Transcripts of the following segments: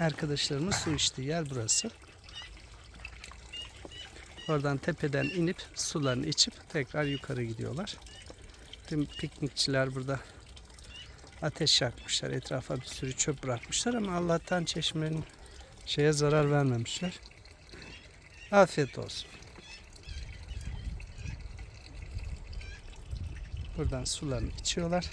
Arkadaşlarımız su içtiği yer burası. Oradan tepeden inip sularını içip tekrar yukarı gidiyorlar. Tüm piknikçiler burada ateş yakmışlar. Etrafa bir sürü çöp bırakmışlar ama Allah'tan çeşmenin şeye zarar vermemişler. Afiyet olsun. Buradan sularını içiyorlar.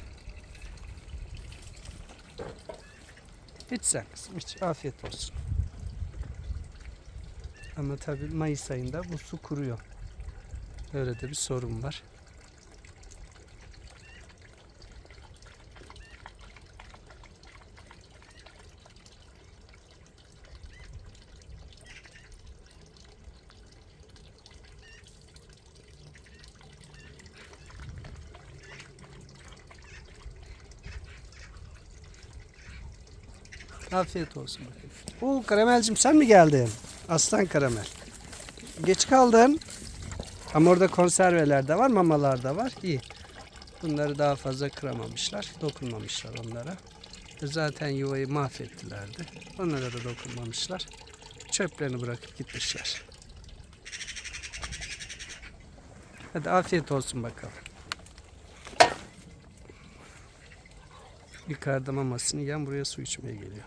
İç sen kızım iç. Afiyet olsun. Ama tabii Mayıs ayında bu su kuruyor. Öyle de bir sorun var. Afiyet olsun. Oo Karamelcim sen mi geldin? Aslan Karamel. Geç kaldın. Ama orada konserveler de var, mamalar da var. İyi. Bunları daha fazla kıramamışlar, dokunmamışlar onlara. E Zaten yuvayı mahvettilerdi. Onlara da dokunmamışlar. Çöplerini bırakıp gitmişler. Hadi afiyet olsun bakalım. Yukarıda mamasını yiyen buraya su içmeye geliyor.